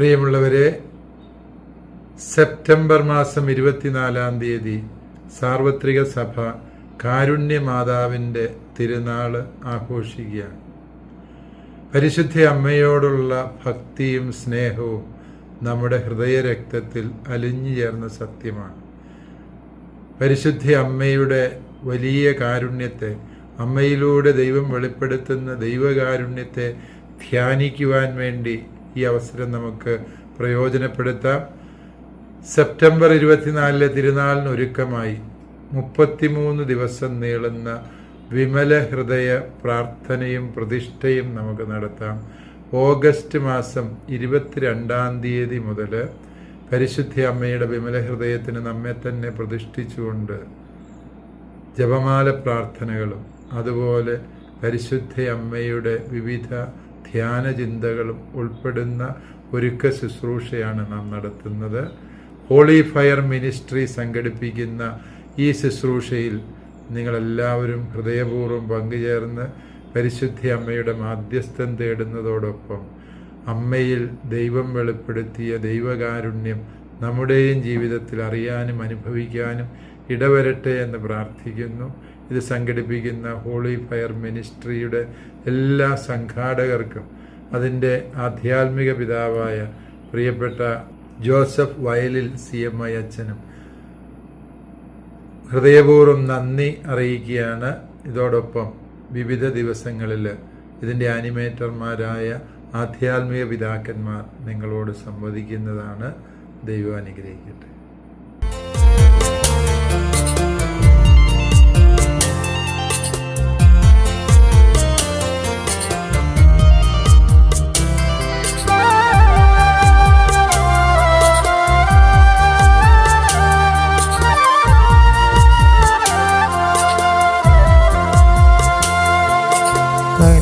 പ്രിയമുള്ളവരെ സെപ്റ്റംബർ മാസം ഇരുപത്തിനാലാം തീയതി സാർവത്രിക സഭ കാരുണ്യ മാതാവിന്റെ തിരുനാൾ ആഘോഷിക്കുകയാണ്. പരിശുദ്ധ അമ്മയോടുള്ള ഭക്തിയും സ്നേഹവും നമ്മുടെ ഹൃദയരക്തത്തിൽ അലിഞ്ഞു ചേർന്ന സത്യമാണ്. പരിശുദ്ധ അമ്മയുടെ വലിയ കാരുണ്യത്തെ അമ്മയിലൂടെ ദൈവം വെളിപ്പെടുത്തുന്ന ദൈവകാരുണ്യത്തെ ധ്യാനിക്കുവാൻ വേണ്ടി ഈ അവസരം നമുക്ക് പ്രയോജനപ്പെടുത്താം. സെപ്റ്റംബർ ഇരുപത്തിനാലിലെ തിരുനാളിന് ഒരുക്കമായി മുപ്പത്തിമൂന്ന് ദിവസം നീളുന്ന വിമല ഹൃദയ പ്രാർത്ഥനയും പ്രതിഷ്ഠയും നമുക്ക് നടത്താം. ഓഗസ്റ്റ് മാസം ഇരുപത്തിരണ്ടാം തീയതി മുതൽ പരിശുദ്ധ അമ്മയുടെ വിമല ഹൃദയത്തിന് നമ്മെ തന്നെ പ്രതിഷ്ഠിച്ചുകൊണ്ട് ജപമാല പ്രാർത്ഥനകളും അതുപോലെ പരിശുദ്ധ അമ്മയുടെ വിവിധ ധ്യാന ചിന്തകളും ഉൾപ്പെടുന്ന ഒരുക്ക ശുശ്രൂഷയാണ് നാം നടത്തുന്നത്. ഹോളി ഫയർ മിനിസ്ട്രി സംഘടിപ്പിക്കുന്ന ഈ ശുശ്രൂഷയിൽ നിങ്ങളെല്ലാവരും ഹൃദയപൂർവം പങ്കുചേർന്ന് പരിശുദ്ധി അമ്മയുടെ മാധ്യസ്ഥം തേടുന്നതോടൊപ്പം അമ്മയിൽ ദൈവം വെളിപ്പെടുത്തിയ ദൈവകാരുണ്യം നമ്മുടെയും ജീവിതത്തിൽ അറിയാനും അനുഭവിക്കാനും ഇടവരട്ടെ എന്ന് പ്രാർത്ഥിക്കുന്നു. ഇത് സംഘടിപ്പിക്കുന്ന ഹോളി ഫയർ മിനിസ്ട്രിയുടെ എല്ലാ സംഘാടകർക്കും അതിന്റെ ആധ്യാത്മിക പിതാവായ പ്രിയപ്പെട്ട ജോസഫ് വയലിൽ സി എം ഐ അച്ഛനും ഹൃദയപൂർവം നന്ദി അറിയിക്കുകയാണ്. ഇതോടൊപ്പം വിവിധ ദിവസങ്ങളിൽ ഇതിന്റെ ആനിമേറ്റർമാരായ ആധ്യാത്മിക പിതാക്കന്മാർ നിങ്ങളോട് സംവദിക്കുന്നതാണ്. ദൈവം അനുഗ്രഹിക്കട്ടെ.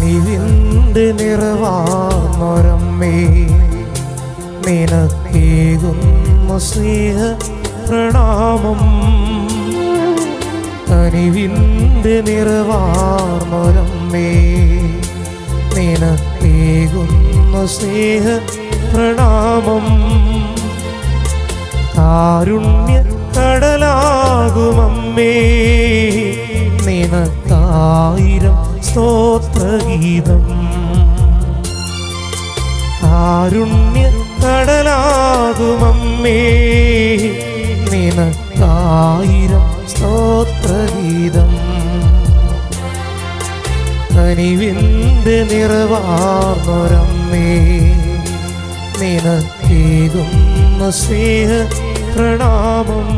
കനിവിന്ത് നിറവാർന്നൊരമ്മേ നിനക്കേകുന്നു സ്നേഹ പ്രണാമം. കനിവിന്ത് നിറവാർന്നൊരമ്മേ നിനക്കേകുന്നു സ്നേഹ പ്രണാമം. കാരുണ്യ കടലാകുമമ്മേ നിനക്കായിരം സ്തോത്രഗീതം. കാരുണ്യ കടലാകുമമ്മേ നിനക്കായിരം സ്തോത്രഗീതം. കനിവിന്ത് നിറവാർന്നൊരമ്മേ നിനക്കേകുന്ന സ്നേഹ പ്രണാമം.